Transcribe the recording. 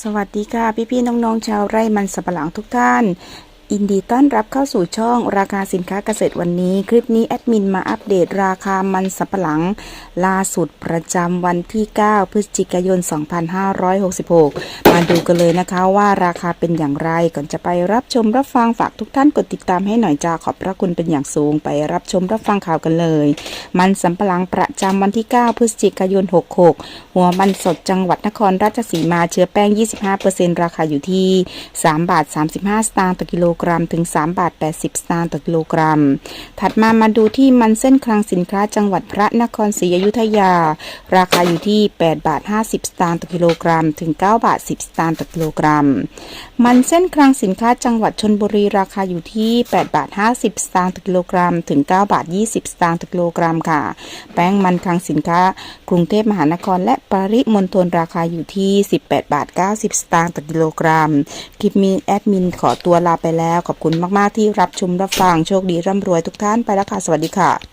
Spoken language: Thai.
สวัสดีค่ะ พี่ๆน้องๆชาวไร่มันสับปะหลังทุกท่าน ยินดีต้อนรับเข้าสู่ช่องราคาสินค้าเกษตรวันนี้ คลิปนี้แอดมินมาอัปเดตราคามันสับปะหลัง ล่าสุดประจำวันที่ 9 พฤศจิกายน 2566 มาดูกันเลยนะคะว่าราคาเป็นอย่างไรก่อนจะไปรับชมรับฟังฝากทุกท่านกดติดตามให้หน่อยจ้าขอบพระคุณเป็นอย่างสูงไปรับชมรับฟังข่าวกันเลย มันสำปะหลังประจำวันที่ 9 พฤศจิกายน 66 หัวมันสดจังหวัดนครราชสีมาเชื้อแป้ง 25%ราคาอยู่ที่ 3 บาท 35 สตางค์ต่อกิโลกรัมถึง3บาท80สตางค์ต่อกิโลกรัม ถัดมามาดูที่มันเส้นคลังสินค้าจังหวัดพระนครศรีอยุธยา ราคาอยู่ที่8บาท50สตางค์ต่อกิโลกรัม ถึง9บาท10สตางค์ต่อกิโลกรัม มันเส้นคลังสินค้าจังหวัดชนบุรีราคาอยู่ที่8บาท50สตางค์ต่อกิโลกรัม ถึง9บาท20สตางค์ต่อกิโลกรัมค่ะ แป้งมันคลังสินค้ากรุงเทพมหานคร และปริมณฑลราคาอยู่ที่ 18บาท90สตางค์ต่อกิโลกรัม คลิปมีแอดมินขอตัวลาไปแล้วแล้วขอบคุณมากๆที่รับชมรับฟังโชคดีร่ำรวยทุกท่านไปแล้วค่ะสวัสดีค่ะ